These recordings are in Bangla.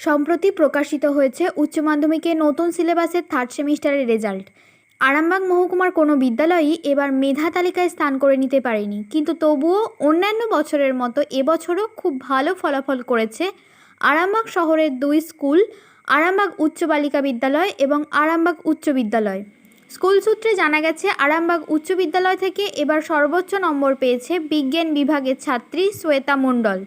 সম্প্রতি প্রকাশিত হয়েছে উচ্চ মাধ্যমিকে নতুন সিলেবাসের থার্ড সেমিস্টারের রেজাল্ট আরামবাগ মহকুমার কোনো বিদ্যালয়ই এবার মেধা তালিকায় স্থান করে নিতে পারেনি। কিন্তু তবুও অন্যান্য বছরের মতো এবছরও খুব ভালো ফলাফল করেছে আরামবাগ শহরের দুই স্কুল, আরামবাগ উচ্চ বালিকা বিদ্যালয় এবং আরামবাগ উচ্চ বিদ্যালয়। স্কুল সূত্রে জানা গেছে, আরামবাগ উচ্চ বিদ্যালয় থেকে এবার সর্বোচ্চ নম্বর পেয়েছে বিজ্ঞান বিভাগের ছাত্রী শ্বেতা মণ্ডল।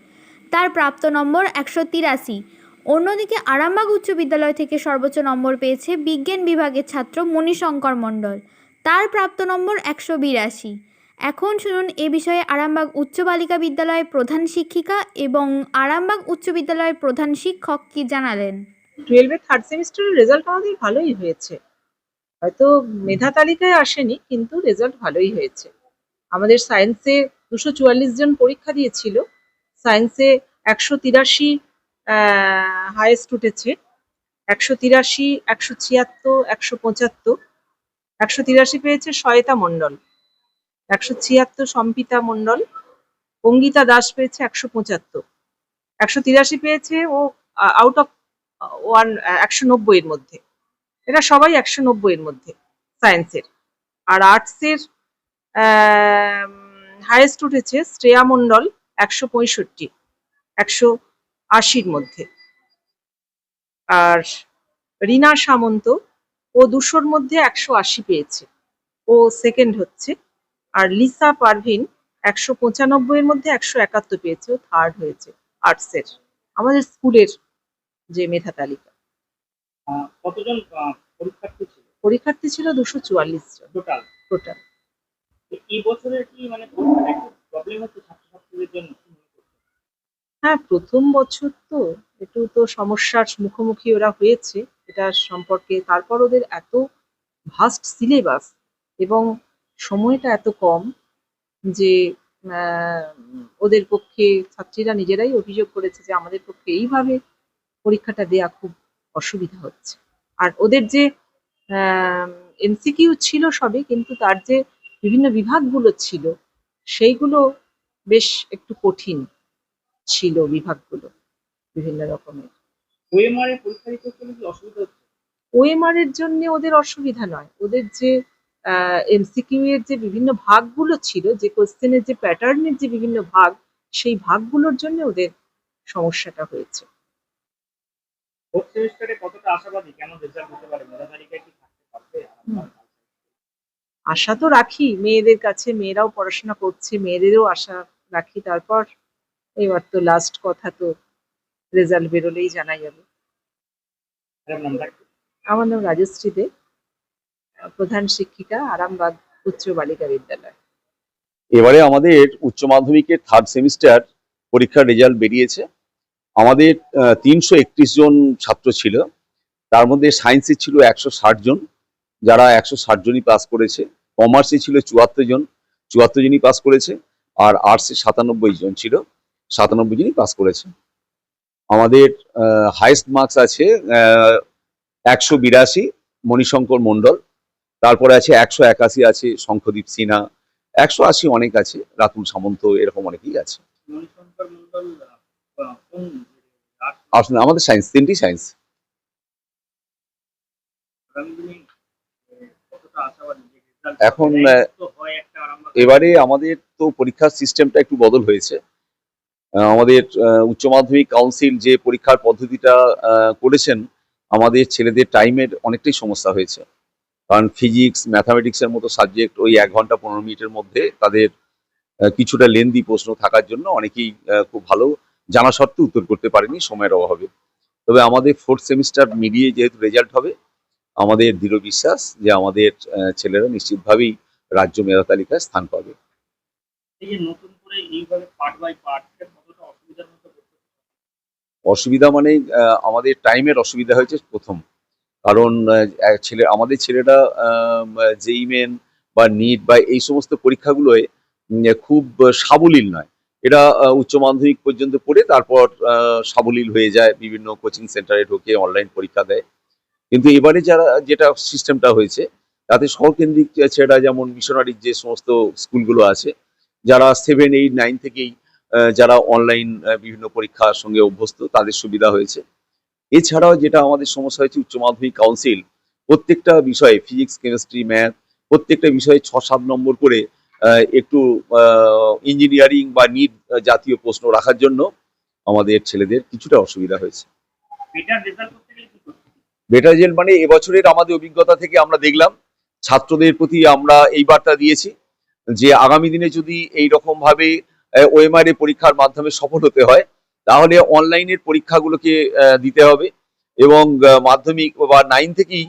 তার প্রাপ্ত নম্বর একশো তিরাশি। অন্যদিকে আরামবাগ উচ্চ বিদ্যালয় থেকে সর্বোচ্চ নম্বর পেয়েছে বিজ্ঞান বিভাগের ছাত্র মণিশঙ্কর মণ্ডল। তার প্রাপ্ত নম্বর একশো বিরাশি। এখন শুনুন এ বিষয়ে আরামবাগ উচ্চ বালিকা বিদ্যালয়ের প্রধান শিক্ষিকা এবং আরামবাগ উচ্চ বিদ্যালয়ের প্রধান শিক্ষক কি জানালেন? টুয়েলভের থার্ড সেমিস্টারের রেজাল্ট আমাদের ভালোই হয়েছে। হয়তো মেধা তালিকায় আসেনি, কিন্তু রেজাল্ট ভালোই হয়েছে। আমাদের সায়েন্সে দুশো চুয়াল্লিশ জন পরীক্ষা দিয়েছিল। সায়েন্সে একশো তিরাশি হায়েস্ট উঠেছে। একশো তিরাশি, একশো ছিয়াত্তর, একশো পঁচাত্তর। একশো তিরাশি পেয়েছে শয়তা মণ্ডল। একশো ছিয়াত্তর সম্পিতা মণ্ডল। অঙ্গিতা দাস পেয়েছে একশো পঁচাত্তর। একশো তিরাশি পেয়েছে ও আউট অফ ওয়ান একশো নব্বইয়ের মধ্যে। এরা সবাই একশো নব্বইয়ের মধ্যে সায়েন্সের আর আর্টসের হায়েস্ট উঠেছে শ্রেয়া মণ্ডল একশো পঁয়ষট্টি, একশো আশির মধ্যে। আর রিনা সামন্ত ও দুশোর মধ্যে একশো আশি পেয়েছে। ও সেকেন্ড হচ্ছে। আর লিসা পারভিন একশো পঁচানব্বইয়ের মধ্যে একশো একাত্তর পেয়েছে। ও থার্ড হয়েছে আর্টসের আমাদের স্কুলের যে মেধা তালিকা। কতজন পরীক্ষার্থী ছিল? পরীক্ষার্থী ছিল দুশো চুয়াল্লিশ জন। টোটাল টোটাল এই বছরের কি মানে পরীক্ষাটা একটু প্রবলেম হচ্ছে ছাত্রছাত্রীদের জন্য? হ্যাঁ প্রথম বছর তো একটু তো সমস্যার মুখোমুখি ওরা হয়েছে। এটা সম্পর্কে তারপর ওদের এত ভাস্ট সিলেবাস এবং সময়টা এত কম যে ওদের পক্ষে ছাত্রীরা নিজেরাই অভিযোগ করেছে যে আমাদের পক্ষে এইভাবে পরীক্ষাটা দেয়া খুব অসুবিধা হচ্ছে। আর ওদের যে এমসিকিউ ছিল সবে, কিন্তু তার যে বিভিন্ন বিভাগগুলো ছিল, সেইগুলো বেশ একটু কঠিন। ছিল বিভাগগুলো বিভিন্ন রকমের। OMR পরীক্ষা দিতে কি অসুবিধা হচ্ছে? ওএমআর এর জন্য ওদের অসুবিধা নয়। ওদের যে এমসিকিউ এর যে বিভিন্ন ভাগগুলো ছিল যে কোশ্চেনের যে প্যাটার্নের যে বিভিন্ন ভাগ সেই ভাগগুলোর জন্য ওদের সমস্যাটা হয়েছে। কতটা আশাবাদী? কেমন রেজাল্ট হতে পারে? মেধা তালিকায় কি থাকতে পারবে? আশা তো রাখি। মেয়েদের কাছে মেয়েরাও পড়াশোনা করছে মেয়েদেরও আশা রাখি। তারপর এবার তো লাস্ট কথা তো রেজাল্ট বেরোলেই জানা যাবে? আমার নাম রাজশ্রী দে প্রধান শিক্ষিকা আরামবাগ উচ্চ বালিকা বিদ্যালয়। এবারে আমাদের উচ্চ মাধ্যমিকের থার্ড সেমিস্টার পরীক্ষার রেজাল্ট বেরিয়েছে। আমাদের তিনশো একত্রিশ জন ছাত্র ছিল। তার মধ্যে সায়েন্সে ছিল একশো ষাট জন যারা একশো ষাট জনই পাস করেছে। কমার্সে ছিল চুয়াত্তর জন চুয়াত্তর জনই পাস করেছে। আর আর্টসে সাতানব্বই জন ছিল। সাতানব্বই জনই পাস করেছে। আমাদের হাইস্ট মার্কস আছে একশো বিরাশি মণিশঙ্কর মণ্ডল। তারপরে আছে একশো একাশি আছে শঙ্খদীপ সিনহা। একশো আশি অনেক আছে রাতুল সামন্ত এরকম অনেকেই আছে। আসলে আমাদের সায়েন্স তিনটি সায়েন্স এখন, এবারে আমাদের তো পরীক্ষার সিস্টেমটা একটু বদল হয়েছে। আমাদের উচ্চ মাধ্যমিক কাউন্সিল যে পরীক্ষার পদ্ধতিটা করেছেন, আমাদের ছেলেদের টাইমের অনেকটাই সমস্যা হয়েছে। কারণ ফিজিক্স ম্যাথামেটিক্সের মতো সাবজেক্ট ওই এক ঘণ্টা পনেরো মিনিটের মধ্যে তাদের কিছুটা লেন্দি প্রশ্ন থাকার জন্য অনেকেই খুব ভালো, জানা সত্ত্বেও উত্তর করতে পারেনি, সময়ের অভাবে। তবে আমাদের ফোর্থ সেমিস্টার মিলিয়ে যেহেতু রেজাল্ট হবে, আমাদের দৃঢ় বিশ্বাস যে আমাদের ছেলেরা নিশ্চিতভাবেই রাজ্য মেধা তালিকায় স্থান পাবে। এই যে নতুন করে এইভাবে পার্ট বাই পার্ট কতটা অসুবিধার মধ্যে পড়তে হচ্ছে? অসুবিধা মানে আমাদের টাইমের অসুবিধা হয়েছে প্রথম। কারণ ছেলে, আমাদের ছেলেরা যেই মেন বা নিট বা এই সমস্ত পরীক্ষাগুলোয় খুব সাবলীল নয়। এরা উচ্চ মাধ্যমিক পর্যন্ত পড়ে, তারপর সাবলীল হয়ে যায়, বিভিন্ন কোচিং সেন্টারে ঢোকে অনলাইন পরীক্ষা দেয়। কিন্তু এবারে যারা, যেটা সিস্টেমটা হয়েছে, তাতে শহরকেন্দ্রিক ছেলেরা যেমন মিশনারির যে সমস্ত স্কুলগুলো আছে, যারা সেভেন এইট নাইন থেকেই যারা অনলাইন বিভিন্ন পরীক্ষার সঙ্গে অভ্যস্ত তাদের সুবিধা হয়েছে। এছাড়াও যেটা আমাদের সমস্যা হয়েছে উচ্চ মাধ্যমিক কাউন্সিল প্রত্যেকটা বিষয়ে ফিজিক্স কেমিস্ট্রি ম্যাথ প্রত্যেকটা বিষয়ে ছ সাত নম্বর করে একটু ইঞ্জিনিয়ারিং বা নিট জাতীয় প্রশ্ন রাখার জন্য আমাদের ছেলেদের কিছুটা অসুবিধা হয়েছে। বেটার রেজাল্ট মানে এবছরের আমাদের অভিজ্ঞতা থেকে আমরা দেখলাম ছাত্রদের প্রতি আমরা এই বার্তা দিয়েছি যে আগামী দিনে যদি এই রকম ভাবে ওএমআর এ পরীক্ষার মাধ্যমে সফল হতে হয়। তাহলে অনলাইনের পরীক্ষাগুলোকে দিতে হবে এবং মাধ্যমিক বা নাইন থেকেই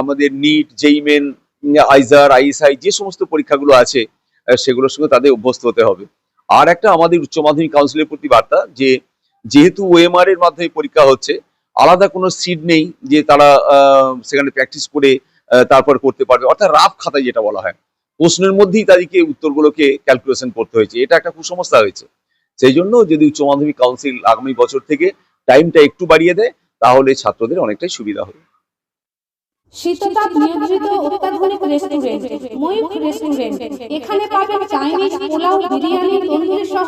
আমাদের নিট জেইমেন আইজার আইএসআই যে সমস্ত পরীক্ষাগুলো আছে সেগুলোর সঙ্গে তাদের অভ্যস্ত হতে হবে। আর একটা আমাদের উচ্চ মাধ্যমিক কাউন্সিলের প্রতি বার্তা যে, যেহেতু ওএমআর এর মাধ্যমে পরীক্ষা হচ্ছে, আলাদা কোনো সিট নেই যে তারা সেখানে প্র্যাকটিস করে তারপর করতে পারবে। অর্থাৎ রাফ খাতায় যেটা বলা হয়। প্রশ্নের মধ্যেই তাদেরকে উত্তরগুলোকে ক্যালকুলেশন করতে হয়েছে। এটা একটা কুসংস্থা হয়েছে। সেই জন্য যদি উচ্চ মাধ্যমিক কাউন্সিল আগামী বছর থেকে টাইমটা একটু বাড়িয়ে দেয়, তাহলে ছাত্রদের অনেকটাই সুবিধা হবে। শীততাপ নিয়ন্ত্রিত অত্যাধুনিক রেস্টুরেন্ট রেস্টুরেন্ট এখানে পাবেন চাইনিজ পোলাও, বিরিয়ানি, তন্দুরি সহ